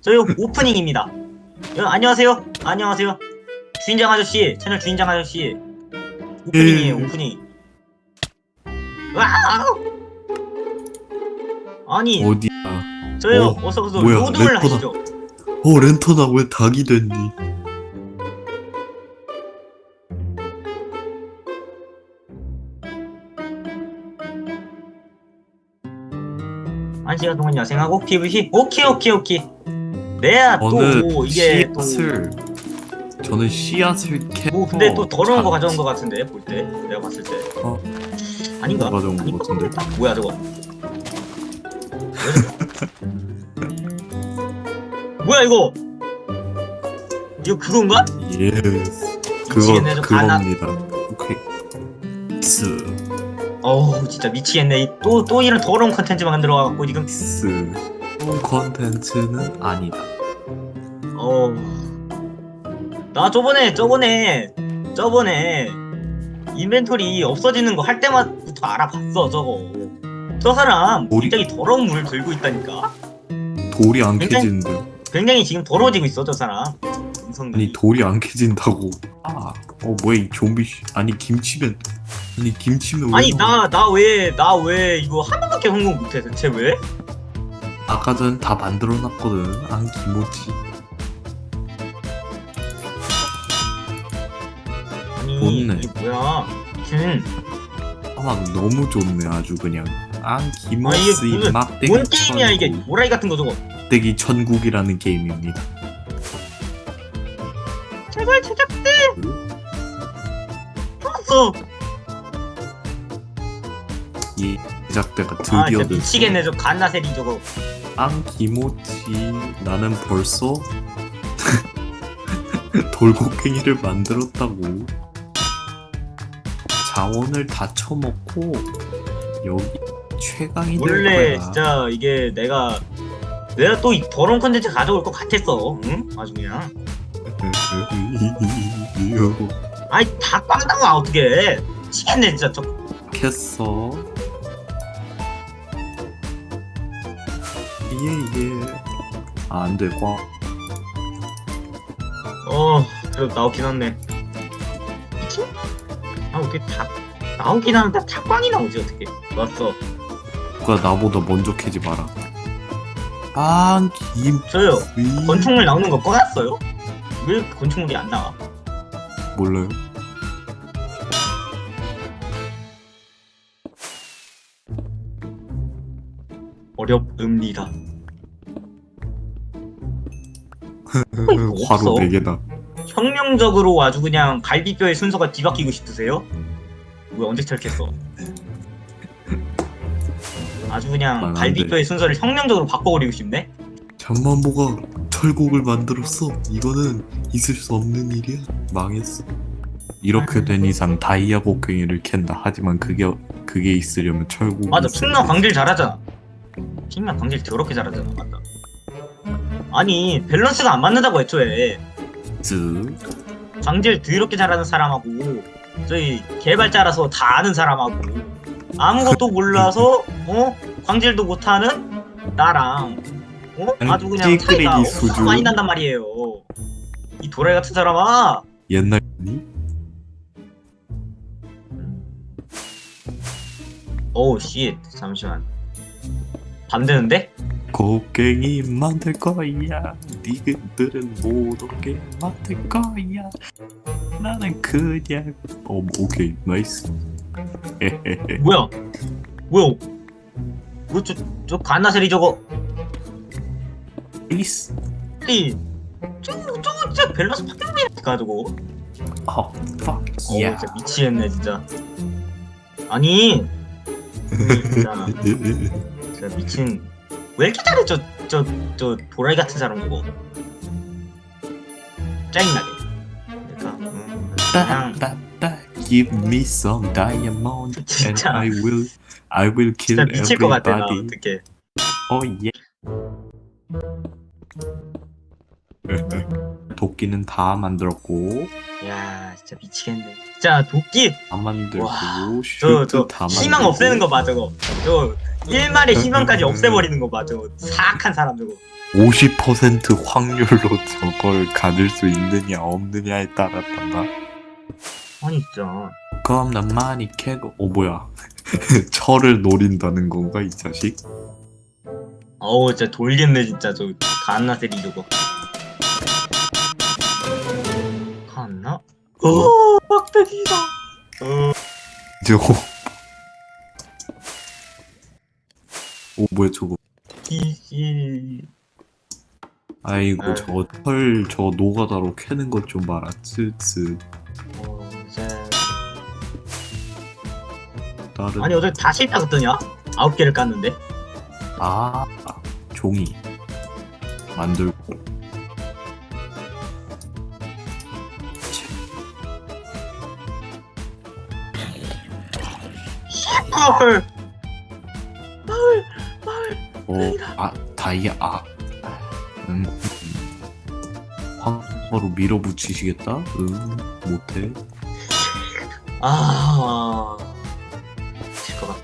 저희 오프닝입니다. 여, 안녕하세요. 안녕하세요. 주인장 아저씨, 채널 주인장 아저씨. 오프닝이에요, 예. 오프닝. 와! 아니, 어디야? 저요, 어, 어서 어서 뭐야, 로드를 래퍼다. 하시죠. 어 렌터나 왜 닭이 됐니? 한 시간 동안 야생하고 PVC. 오케이, 오케이, 오케이. 내야 또 저는 이게 또. 씨앗을 저는 씨앗을 캐. 뭐 근데 또 더러운 거 자- 가져온 거 같은데 볼 때 내가 봤을 때 어. 아닌가? 뭐 가져온 거 아닌 같은데? 뭐야 저거? 뭐야 이거? 이거 그건가? 예스. 그거 미치겠네, 저 가나- 그겁니다. 오케이. 스 어우 진짜 미치겠네. 또 또 이런 더러운 컨텐츠 만들어 갖고 지금 스. 컨텐츠는 아니다. 어우 나 저번에 저번에 저번에 인벤토리 없어지는 거 할 때마부터 알아봤어 저거. 저 사람 우리- 굉장히 더러운 물을 들고 있다니까. 돌이 안 굉장히- 캐지는데. 굉장히 지금 더러워지고 있어 저 사람. 인성이. 아니 돌이 안 캐진다고. 아, 어 뭐야 이 좀비 씨. 아니 김치면 아니 김치면 왜 아니? 나 나 왜 나 왜 이거 한 번밖에 성공 못해 대체 왜? 아까 전다 만들어놨거든. 안 김치. 좋네. 이게 뭐야? 무슨 아 너무 좋네 아주 그냥. 안 아, 이게 무슨- 막대기 뭔 게임이야 이게 천국. 모라이 같은 거 저거? 막대기 천국이라는 게임입니다. 제발 제작대. 좋았어. 이 제작대가 아 드디어 진짜 미치겠네 저 갓나세리 저거. 안 김치 나는 벌써 돌고갱이를 만들었다고. 자원을 다 쳐먹고 여기 최강이 될 원래 거야. 진짜 이게 내가 내가 또 이 더러운 컨텐츠 가져올 것 같았어. 응? 아주 그냥. 아이 다 꽝당아 어떻게? 미치겠네 진짜 저. 했어. 예 예. 아, 안 돼. 꽝. 어, 그래도 나오긴 하네. 아, 어떻게 다, 나오긴 하는데 다 꽝이 나오지, 어떻게. 좋았어. 누가 나보다 먼저 캐지 마라. 아, 김. 저요, 건축물 나오는 거 꺼놨어요? 왜 건축물이 안 나와? 몰라요. 어렵습니다. 화로 없어. 4개다. 혁명적으로 아주 그냥 갈비뼈의 순서가 뒤바뀌고 싶으세요? 왜 언제 철했어? 아주 그냥 안 돼. 갈비뼈의 순서를 혁명적으로 바꿔버리고 싶네? 잠만보가 철곡을 만들었어. 이거는 있을 수 없는 일이야. 망했어. 이렇게 된 이상 다이아 곡괭이를 캔다. 하지만 그게 그게 있으려면 철곡이 맞아, 돼. 광질 잘하잖아. 핑만 광질 더럽게 잘하잖아, 맞다. 아니, 밸런스가 안 맞는다고 애초에. 쓱. 광질 더럽게 잘하는 사람하고, 저희 개발자라서 다 아는 사람하고, 아무것도 몰라서, 어? 광질도 못하는 나랑, 어? 아주 그냥 차이가 찌끄레기 엄청 수준. 많이 난단 말이에요. 이 도라이 같은 사람아! 옛날니? 오우, 씨. 잠시만. 밤 되는데? 곡괭이 만들 거야. 니들은 못 오게 만들 거야. 나는 그냥 어 오케이 나이스. 뭐야? 뭐야? 뭐, 저, 저, 가나세리 저거, 이스. 이, 저거, 저거 진짜 밸런스 게 가지고. 어, fuck 어, yeah. 진짜 미치겠네, 진짜. 아니, 진짜 미친. 왜 이렇게 잘해, 저, 저, 저, 도라이 같은 사람 그거. 짜증나게. 그러니까, 음, 그냥, 따따따 give me some diamond and 진짜. I will I will kill 진짜 미칠 것 같아, 나, everybody. 어떡해. 어 예. 도끼는 다 만들었고 야, 진짜 미치겠네. 진짜, 도끼, 다 만들고 와, 슈트 저, 저, 다 희망 만들고. 없애는 거 봐, 저거. 저, 일말의 희망까지 없애버리는 거 봐, 저거. 사악한 사람, 저거. 50% 확률로 저걸 가질 수 있느냐 없느냐에 따랐단다. 아니 진짜 그럼 난 많이 캐고 어 뭐야 철을 노린다는 건가 이 자식? 어우 진짜 돌겠네 진짜 저 갓나세리 저거 갓나? 어 빡대기다 어 저 오 뭐야 저거. 기시 아이고 아. 저거 철 저거 노가다로 캐는 것 좀 봐라. 츠츠 어 이제 다른 아니 어제 다 실패했더냐? 아홉 개를 깠는데? 아 종이. 만들고. 헐 어, 아, 다이아, 아. 음. 황으로 밀어붙이시겠다? 응, 못해. 아 질것 같아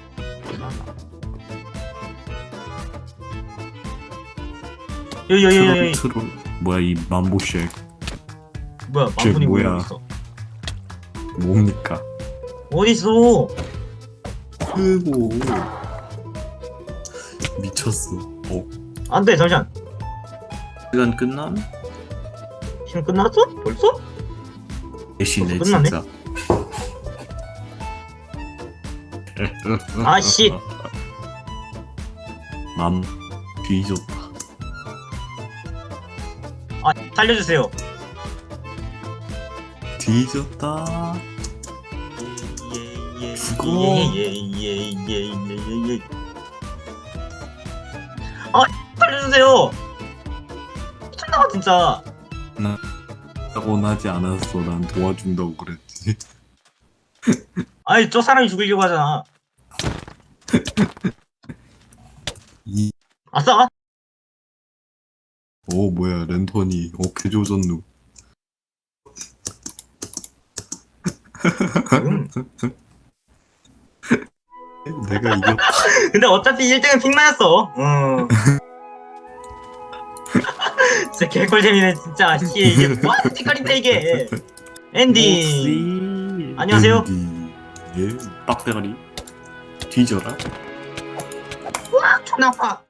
여여여여 트롤. 뭐야, 이 만보쉐. 뭐야 쟤 만분이 뭐야? 뭐야 있어 뭡니까? 어디 있어 최고. 미쳤어. 뭐? 어. 안돼 잠시만 시간 끝남? 지금 끝났어? 벌써? 대신에 끝났네. 진짜. 아, 씨. 맘 뒤졌다. 아 살려주세요 뒤졌다. 예, 예, 예, 죽어. 예예예예예예예 아 살려주세요 미쳤나봐 진짜 원하지 않았어. 난 도와준다고 그랬지. 아니 저 사람이 죽이려고 하잖아 이, 아싸 어, 뭐야, 랜턴이. 어, 개조졌누. 음. 내가 이겼다. 근데 어차피 1등은 핑마였어 어 진짜 개꿀잼이네 진짜 씨 이게 뭐 하는 짓거리인데 이게 앤디 안녕하세요. 앤디. 예, 빡대가리. 뒤져라. 존나 아파